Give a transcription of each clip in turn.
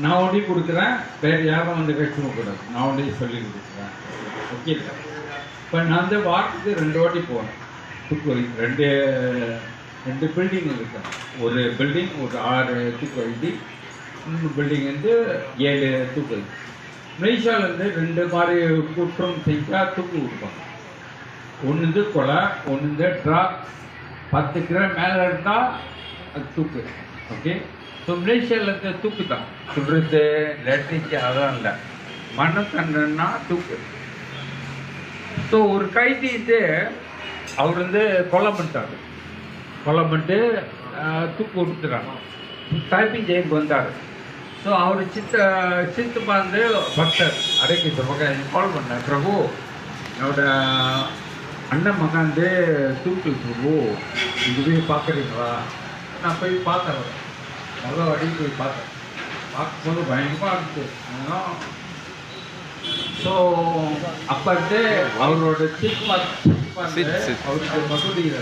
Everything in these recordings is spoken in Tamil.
நான் ஒண்டி கொடுக்குறேன். வேறு யாரும் வந்து கட்சியும் கூடாது. நான் ஒண்டி சொல்லி கொடுக்குறேன். ஓகே? இப்போ நான் வந்து வாரத்துக்கு ரெண்டு வாட்டி போவேன். தூக்கு ரெண்டு ரெண்டு பில்டிங் இருக்கு. ஒரு பில்டிங் ஒரு ஆறு தூக்கு இன்னொரு பில்டிங் வந்து ஏழு தூக்கு வைத்தி மலேசியாவிலேருந்து ரெண்டு மாதிரி குற்றம் செஞ்சால் தூக்கு கொடுப்பாங்க. ஒன்று வந்து கொலை ஒன்று வந்து ட்ராக் பத்து கிலோ மேலே இருந்தால் அது தூக்கு. ஓகே? ஸோ மலேசியாவில் இருக்க தூக்கு தான் சொல்கிறது லெட்ரிக்கு அதான் இல்லை. மனத்தண்டன்னா தூக்கு. ஸோ ஒரு கைதிட்டு இது அவர் வந்து கொலை பண்ணிட்டாரு. கொலை பண்ணிட்டு தூக்கு கொடுத்துட்டாங்க டைப்பிங் ஜெயிலுக்கு வந்தார். ஸோ அவர் சித்த சித்து பார்த்து பக்தர் அரைக்கு பக்கம் கால் பண்ணேன் பிரபு என்னோட அண்ணன் மகன் வந்து தூக்கு பிரபு இங்கே போய் பார்க்குறீங்களா? நான் போய் பார்த்தேன் முதல் வாட்டி போய் பார்த்தேன். பார்க்கும்போது பயங்கரமாக இருந்துச்சு ஸோ அப்போ வந்து அவரோட. அவருக்கு மசூதியில்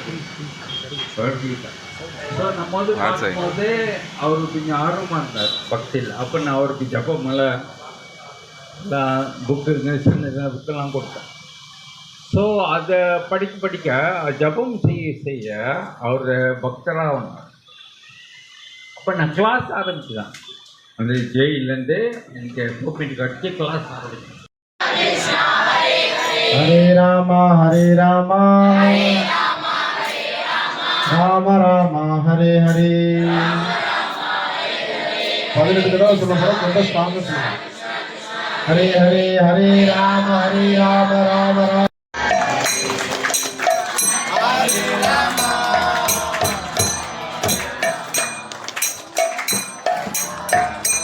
ஸோ நம்ம வந்து. பார்க்கும்போது அவர் கொஞ்சம் ஆர்வமாக இருந்தார். பக்தியில் அப்போ நான் அவருக்கு ஜபமலை புக்கு சின்ன புக்கெல்லாம் கொடுத்தேன். ஸோ அதை படிக்க படிக்க ஜபம் செய்ய செய்ய அவர் பக்தராக வந்தார். அப்போ நான் கிளாஸ் ஆரம்பிச்சுதான் அந்த ஜெயிலேருந்து எனக்கு சோப்பிட்டு கட்டி கிளாஸ் ஆரம்பிச்சேன் ஹரே ராமா ஹரே ராமா ராம ராமா ஹரே ஹரே பதினெட்டு தடவை சொல்ல போறோம் ரொம்ப ஸ்ட்ராங்கா சொல்லணும் ஹரே ஹரே ஹரே ராம ஹரே ராம ராம ராம Yeah.